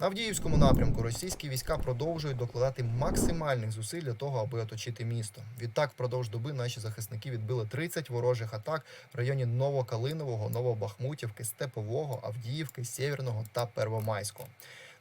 На Авдіївському напрямку російські війська продовжують докладати максимальних зусиль для того, аби оточити місто. Відтак, впродовж доби наші захисники відбили 30 ворожих атак в районі Новокалинового, Новобахмутівки, Степового, Авдіївки, Сєвєрного та Первомайського.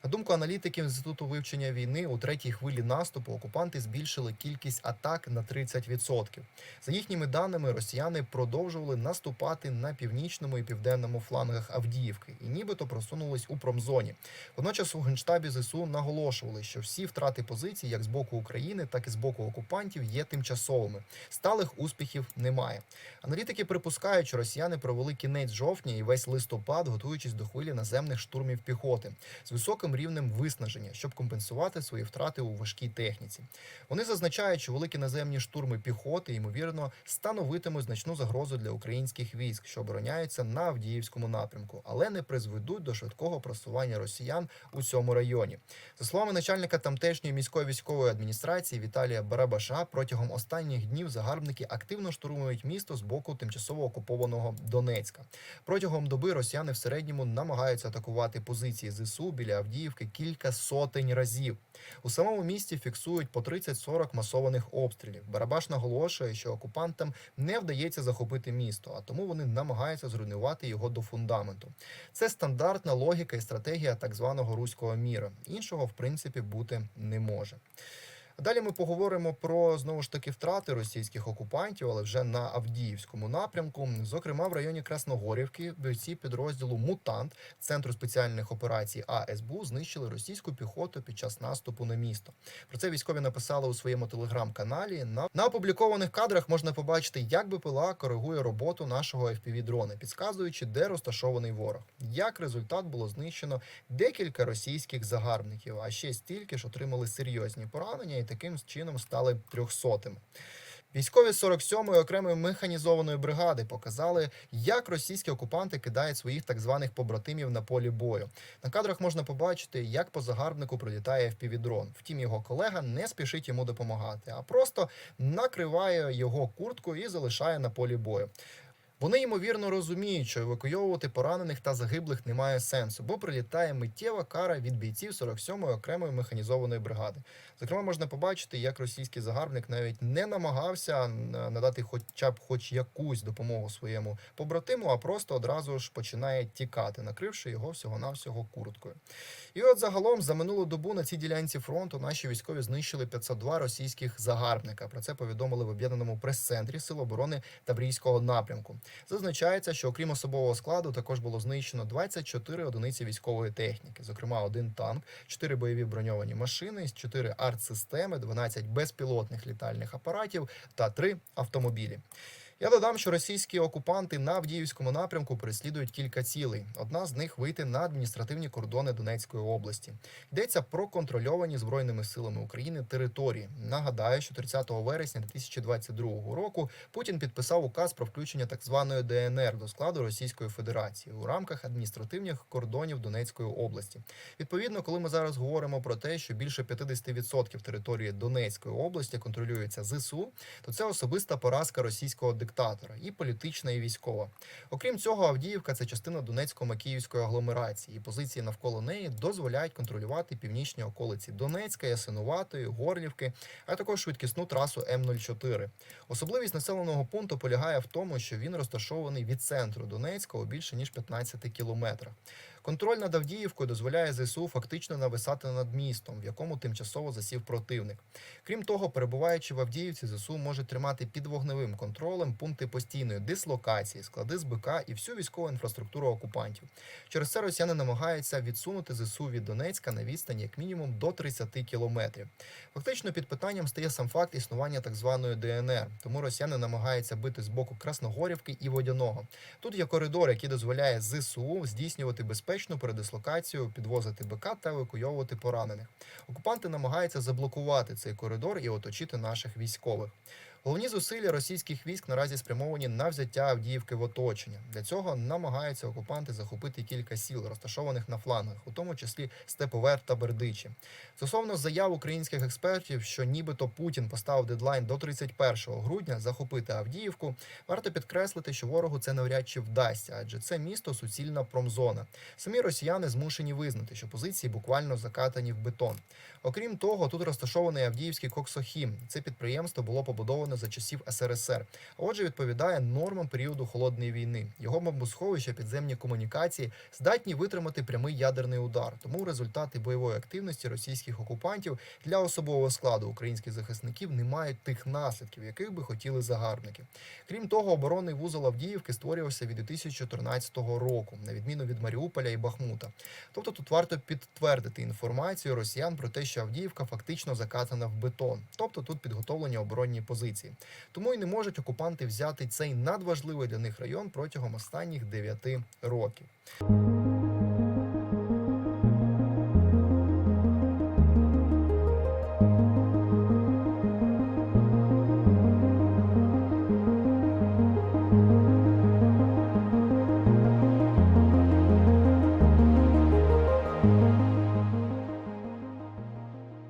На думку аналітиків інституту вивчення війни, у третій хвилі наступу окупанти збільшили кількість атак на 30%. За їхніми даними, росіяни продовжували наступати на північному і південному флангах Авдіївки і нібито просунулись у промзоні. Водночас у генштабі ЗСУ наголошували, що всі втрати позицій, як з боку України, так і з боку окупантів, є тимчасовими. Сталих успіхів немає. Аналітики припускають, що росіяни провели кінець жовтня і весь листопад, готуючись до хвилі наземних штурмів піхоти з високим рівнем виснаження, щоб компенсувати свої втрати у важкій техніці. Вони зазначають, що великі наземні штурми піхоти ймовірно становитимуть значну загрозу для українських військ, що обороняються на Авдіївському напрямку, але не призведуть до швидкого просування росіян у цьому районі. За словами начальника тамтешньої міської військової адміністрації Віталія Барабаша, протягом останніх днів загарбники активно штурмують місто з боку тимчасово окупованого Донецька. Протягом доби росіяни в середньому намагаються атакувати позиції ЗСУ біля Авдіївки кілька сотень разів. У самому місті фіксують по 30-40 масованих обстрілів. Барабаш наголошує, що окупантам не вдається захопити місто, а тому вони намагаються зруйнувати його до фундаменту. Це стандартна логіка і стратегія так званого руського міра. Іншого, в принципі, бути не може. Далі ми поговоримо про знову ж таки втрати російських окупантів, але вже на Авдіївському напрямку. Зокрема, в районі Красногорівки бійці підрозділу Мутант центру спеціальних операцій АСБУ знищили російську піхоту під час наступу на місто. Про це військові написали у своєму телеграм-каналі. На, на опублікованих кадрах можна побачити, як БПЛА коригує роботу нашого fpv дрона, підказуючи, де розташований ворог. Як результат було знищено декілька російських загарбників, а ще стільки ж отримали серйозні поранення і таким чином стали трьохсотими. Військові 47-ї окремої механізованої бригади показали, як російські окупанти кидають своїх так званих побратимів на полі бою. На кадрах можна побачити, як по загарбнику прилітає впівдрон. Втім, його колега не спішить йому допомагати, а просто накриває його курткою і залишає на полі бою. Вони ймовірно розуміють, що евакуйовувати поранених та загиблих немає сенсу, бо прилітає миттєва кара від бійців 47-ї окремої механізованої бригади. Зокрема, можна побачити, як російський загарбник навіть не намагався надати хоча б хоч якусь допомогу своєму побратиму, а просто одразу ж починає тікати, накривши його всього-навсього курткою. І от загалом за минулу добу на цій ділянці фронту наші військові знищили 502 російських загарбника. Про це повідомили в об'єднаному прес-центрі Сил оборони Таврійського напрямку. Зазначається, що окрім особового складу також було знищено 24 одиниці військової техніки, зокрема один танк, 4 бойові броньовані машини, 4 артсистеми, 12 безпілотних літальних апаратів та 3 автомобілі. Я додам, що російські окупанти на Авдіївському напрямку переслідують кілька цілей. Одна з них вийти на адміністративні кордони Донецької області. Йдеться про контрольовані збройними силами України території. Нагадаю, що 30 вересня 2022 року Путін підписав указ про включення так званої ДНР до складу Російської Федерації у рамках адміністративних кордонів Донецької області. Відповідно, коли ми зараз говоримо про те, що більше 50% території Донецької області контролюється ЗСУ, то це особиста поразка російського диктатора і політична, і військова. Окрім цього, Авдіївка це частина Донецько-Макіївської агломерації. І позиції навколо неї дозволяють контролювати північні околиці Донецька, Ясинуватої, Горлівки, а також швидкісну трасу М04. Особливість населеного пункту полягає в тому, що він розташований від центру Донецька у більше ніж 15 кілометрах. Контроль над Авдіївкою дозволяє ЗСУ фактично нависати над містом, в якому тимчасово засів противник. Крім того, перебуваючи в Авдіївці, ЗСУ може тримати під вогневим контролем пункти постійної дислокації, склади з БК і всю військову інфраструктуру окупантів. Через це росіяни намагаються відсунути ЗСУ від Донецька на відстані як мінімум до 30 кілометрів. Фактично під питанням стає сам факт існування так званої ДНР, тому росіяни намагаються бити з боку Красногорівки і Водяного. Тут є коридор, який дозволяє ЗСУ здійснювати безпечну передислокацію, підвозити БК та евакуйовувати поранених. Окупанти намагаються заблокувати цей коридор і оточити наших військових. Головні зусилля російських військ наразі спрямовані на взяття Авдіївки в оточення. Для цього намагаються окупанти захопити кілька сіл, розташованих на флангах, у тому числі Степовер та Бердичі. Стосовно заяв українських експертів, що нібито Путін поставив дедлайн до 31 грудня захопити Авдіївку, варто підкреслити, що ворогу це навряд чи вдасться, адже це місто суцільна промзона. Самі росіяни змушені визнати, що позиції буквально закатані в бетон. Окрім того, тут розташований Авдіївський коксохім. Це підприємство було побудовано за часів СРСР, отже, відповідає нормам періоду холодної війни. Його бомбосховища, підземні комунікації здатні витримати прямий ядерний удар. Тому результати бойової активності російських окупантів для особового складу українських захисників не мають тих наслідків, яких би хотіли загарбники. Крім того, оборонний вузол Авдіївки створювався від 2014 року, на відміну від Маріуполя і Бахмута. Тобто тут варто підтвердити інформацію росіян про те, що Авдіївка фактично закатана в бетон, тобто тут підготовлені оборонні позиції. Тому й не можуть окупанти взяти цей надважливий для них район протягом останніх 9 років.